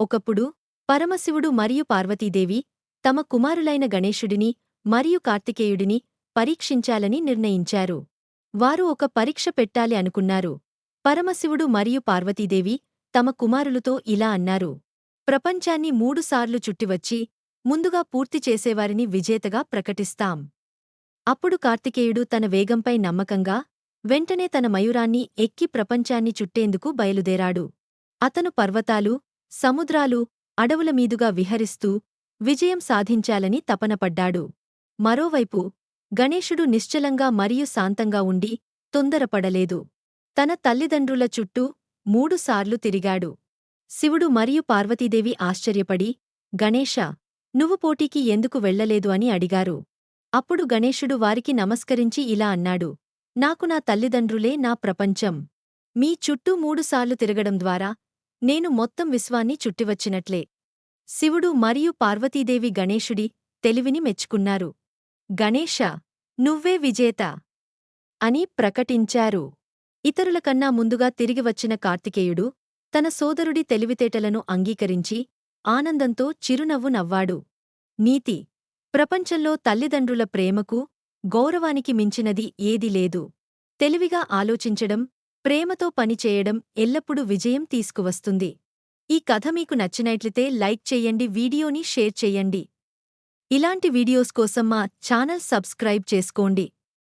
ఒకప్పుడు పరమశివుడు మరియు పార్వతీదేవి తమ కుమారులైన గణేశుడిని మరియు కార్తికేయుడిని పరీక్షించాలని నిర్ణయించారు. వారు ఒక పరీక్ష పెట్టాలి అనుకున్నారు. పరమశివుడు మరియు పార్వతీదేవి తమ కుమారులతో ఇలా అన్నారు. ప్రపంచాన్ని మూడుసార్లు చుట్టివచ్చి ముందుగా పూర్తి చేసేవారిని విజేతగా ప్రకటిస్తాం. అప్పుడు కార్తికేయుడు తన వేగంపై నమ్మకంగా వెంటనే తన మయూరాన్ని ఎక్కి ప్రపంచాన్ని చుట్టేందుకు బయలుదేరాడు. అతను పర్వతాలు సముద్రాలు అడవుల మీదుగా విహరిస్తూ విజయం సాధించాలని తపనపడ్డాడు. మరోవైపు గణేశుడు నిశ్చలంగా మరియు శాంతంగా ఉండి తొందరపడలేదు. తన తల్లిదండ్రుల చుట్టూ మూడుసార్లు తిరిగాడు. శివుడు మరియు పార్వతీదేవి ఆశ్చర్యపడి గణేశ నువ్వు పోటీకి ఎందుకు వెళ్ళలేదు అని అడిగారు. అప్పుడు గణేశుడు వారికి నమస్కరించి ఇలా అన్నాడు నాకు నా తల్లిదండ్రులే నా ప్రపంచం. మీ చుట్టూ మూడుసార్లు తిరగడం ద్వారా నేను మొత్తం విశ్వాన్ని చుట్టివచ్చినట్లే. శివుడు మరియు పార్వతీదేవి గణేశుడి తెలివిని మెచ్చుకున్నారు. గణేశ నువ్వే విజేత అని ప్రకటించారు. ఇతరులకన్నా ముందుగా తిరిగివచ్చిన కార్తికేయుడు తన సోదరుడి తెలివితేటలను అంగీకరించి ఆనందంతో చిరునవ్వు నవ్వాడు. నీతి ప్రపంచంలో తల్లిదండ్రుల ప్రేమకు గౌరవానికి మించినది ఏదీ లేదు. తెలివిగా ఆలోచించడం ప్రేమతో పనిచేయడం ఎల్లప్పుడూ విజయం తీసుకువస్తుంది. ఈ కథ మీకు నచ్చినట్లయితే లైక్ చేయండి వీడియోని షేర్ చేయండి. ఇలాంటి వీడియోస్ కోసం మా ఛానల్ సబ్స్క్రైబ్ చేసుకోండి.